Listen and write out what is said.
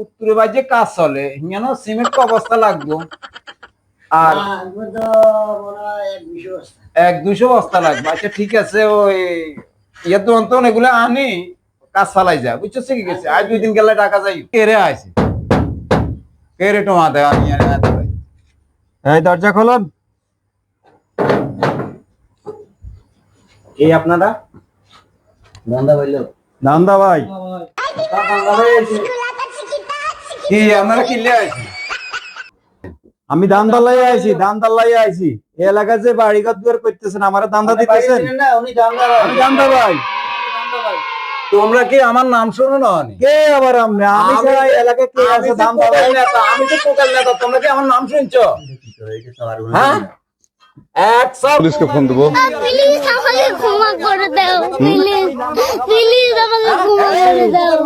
উত্তরে বাজে কাজ চলে হিয়ান সিমেন্ট অবস্থা লাগবো। আর এক দুশো বস্তা। লাগবে। আচ্ছা ঠিক আছে ওই ইয়ে তো অন্তন এগুলো আনি কাজ চালাই যা বুঝছ কি গেছে। আজ দুই দিন গেলে টাকা যাই কেরে আছে কেরে টোমা দেয় আমি। এই দরজা খোলন। এই আপনারা? দান্দা ভাইলো। দান্দা ভাই। কি আপনারা কিনলে আছে আমি দান্দালাই আইছি দান্দালাই আইছি। এই এলাকায় যে বাড়িঘর দুয়ার করতেছেন আমার দান্দা দিতেছেন? দান্দা ভাই তোমরা কি আমার নাম শোনো না কে আবার আমি আমি এই এলাকায় কে আছে দান্দা ভাই নেতা, আমি তো কোটাল নেতা তোমরা কি আমার নাম শুনছো? হ্যাঁ? এক সব পুলিশকে ফোন দেবো। প্লিজ আমাকে ক্ষমা করে দাও প্লিজ প্লিজ আমাকে ক্ষমা করে দাও প্লিজ এই, ওঠ।